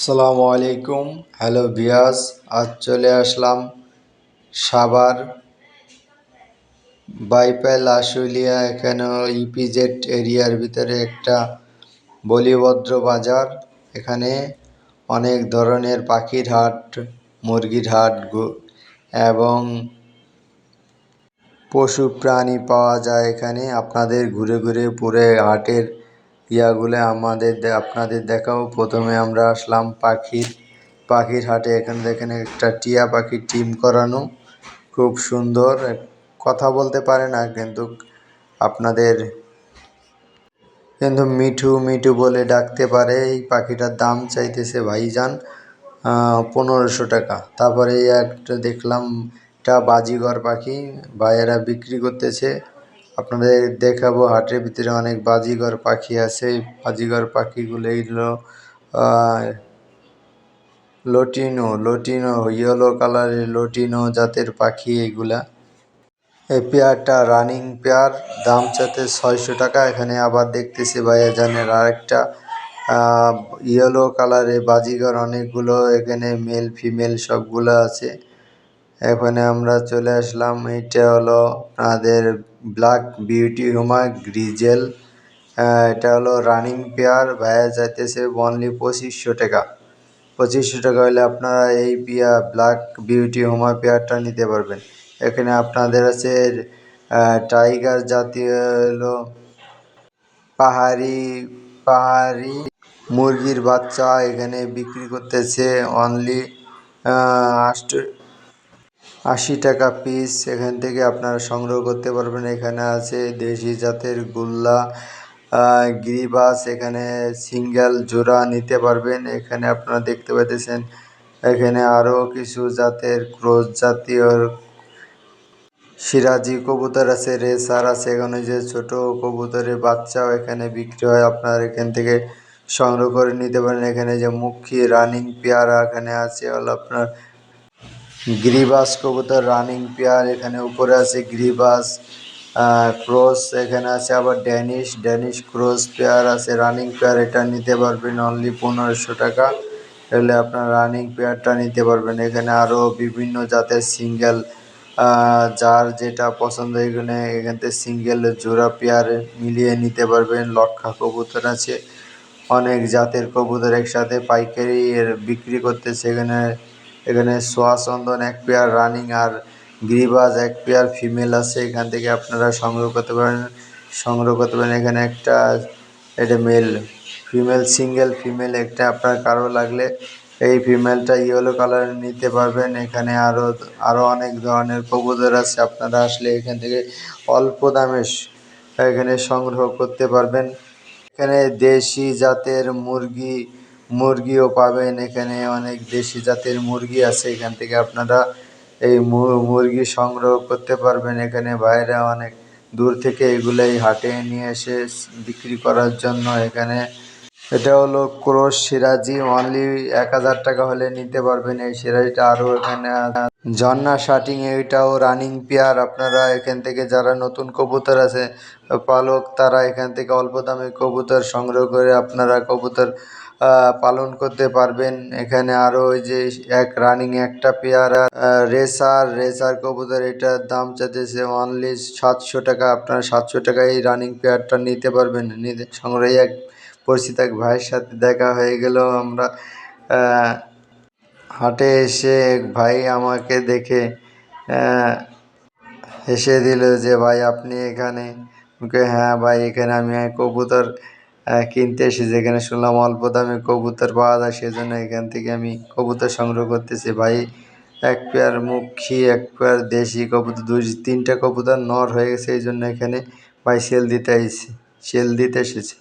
আসসালামু আলাইকুম। হ্যালো বিয়াস আজ চলে আসলাম সাভার বাইপাল আশুলিয়া, এখানে ইপিজেড এরিয়ার ভিতরে একটা বলিভদ্র বাজার। এখানে অনেক ধরনের পাখির হাট, মুরগির হাট এবং পশু প্রাণী পাওয়া যায় এখানে। আপনাদের ঘুরে ঘুরে পুরো হাটের ইয়াগুলো আমাদের আপনাদের দেখাবো। প্রথমে আমরা আসলাম পাখির পাখির হাটে। এখানে দেখেন একটা টিয়া পাখির টিম করানো। খুব সুন্দর। কথা বলতে পারে না, কিন্তু আপনাদের কিন্তু মিঠু মিঠু বলে ডাকতে পারে। এই পাখিটার দাম চাইতেছে ভাইজান পনেরোশো টাকা। তারপরে একটা দেখলাম, একটা বাজিগর পাখি। ভাইয়েরা বিক্রি করতেছে। আপনাদের দেখাবো, হাটের ভিতরে অনেক বাজিগর পাখি আছে। বাজিগর পাখিগুলো এইগুলো লটিনো লটিনো ইয়েলো কালারের লটিনো জাতের পাখি এইগুলা। এই পেয়ারটা রানিং পেয়ার, দাম চাতে ছয়শো টাকা। এখানে আবার দেখতেছি ভাইয়া জানের আরেকটা ইয়েলো কালারের বাজিগর অনেকগুলো। এখানে মেল ফিমেল সবগুলো আছে। এখানে আমরা চলে আসলাম এটা হলো আপনাদের ব্ল্যাক বিউটি হুমা গ্রিজেল এটা হলো রানিং পেয়ার ভাইয়া যাইতেছে অনলি পঁচিশশো টাকা। পঁচিশশো টাকা হলে আপনারা এই পিয়া ব্ল্যাক বিউটি হুমা পেয়ারটা নিতে পারবেন। এখানে আপনাদের আছে টাইগার জাতীয় হলো পাহাড়ি পাহাড়ি মুরগির বাচ্চা এখানে বিক্রি করতেছে অনলি আষ্ট আশি টাকা পিস এখান থেকে আপনারা সংগ্রহ করতে পারবেন। এখানে আছে দেশি জাতের গুল্লা গিরিবাস, এখানে সিঙ্গেল জোড়া নিতে পারবেন। এখানে আপনারা দেখতে পাইতেছেন, এখানে আরও কিছু জাতের ক্রোজ জাতীয় সিরাজি কবুতর আছে, রেসার আছে। এখানে যে ছোট কবুতরের বাচ্চাও এখানে বিক্রি হয়, আপনার এখান থেকে সংগ্রহ করে নিতে পারেন। এখানে যে মুখী, রানিং পেয়ারা এখানে আছে হলো আপনার গ্রিবাস কবুতর রানিং পেয়ার এখানে উপরে আছে গ্রিবাস ক্রস এখানে আছে আবার ড্যানিশ ড্যানিশ ক্রস পেয়ার আছে রানিং পেয়ার, এটা নিতে পারবেন অনলি পনেরোশো টাকা। এলে আপনার রানিং পেয়ারটা নিতে পারবেন। এখানে আরও বিভিন্ন জাতের সিঙ্গেল যার যেটা পছন্দ, এখানে এখান থেকে সিঙ্গেল জোড়া পেয়ার মিলিয়ে নিতে পারবেন। লক্ষা কবুতর আছে। অনেক জাতের কবুতর একসাথে পাইকারি বিক্রি করতেছে এখানে। এখানে সোয়া চন্দন এক পেয়ার রানিং আর গিরিবাজ, এক পেয়ার ফিমেল আছে। এখান থেকে আপনারা সংগ্রহ করতে পারেন, সংগ্রহ করতে পারেন। এখানে একটা, এটা মেল ফিমেল সিঙ্গেল ফিমেল একটা আপনার কারও লাগলে এই ফিমেলটা ইয়েলো কালারের নিতে পারবেন। এখানে আরও আরও অনেক ধরনের কবুতর আছে। আপনারা আসলে এখান থেকে অল্প দামে এখানে সংগ্রহ করতে পারবেন। এখানে দেশি জাতের মুরগি মুরগিও পাবেন। এখানে অনেক দেশি জাতের মুরগি আছে। এখান থেকে আপনারা এই মুরগি সংগ্রহ করতে পারবেন। এখানে বাইরে অনেক দূর থেকে এগুলাই হাটে নিয়ে এসে বিক্রি করার জন্য এখানে। এটা হলো ক্রোশ সিরাজি। অনলি এক হাজার টাকা হলে নিতে পারবেন। এই সিরাজিটা আরও এখানে ঝর্ণা শাটিং এইটাও রানিং পেয়ার। আপনারা এখান থেকে যারা নতুন কবুতর আছে, পালক, তারা এখান থেকে অল্প দামে কবুতর সংগ্রহ করে আপনারা কবুতর পালন করতে পারবেন। এখানে আরও ওই যে এক রানিং একটা পেয়ার রেসার রেসার কবুতর এটার দাম চাইতেছে অনলি সাতশো টাকা। আপনারা সাতশো টাকায় এই রানিং পেয়ারটা নিতে পারবেন। নিতে সংগ্রহে এক পরিচিত এক ভাইয়ের সাথে দেখা হয়ে গেল আমরা হাটে এসে এক ভাই আমাকে দেখে হেসে দিল যে, ভাই, আপনি এখানে? ওকে হ্যাঁ ভাই, এখানে আমি কবুতর কিনতে এসে যেখানে শুনলাম অল্প দামে কবুতর পাওয়া যায়, সেজন্য এখান থেকে আমি কবুতর সংগ্রহ করতেছি। ভাই, এক পেয়ার মুখী, এক পেয়ার দেশি কবুতর, দুই, তিনটা কবুতর নর হয়ে গেছে এই জন্য এখানে ভাই সেল দিতে এসেছি সেল দিতে এসেছি।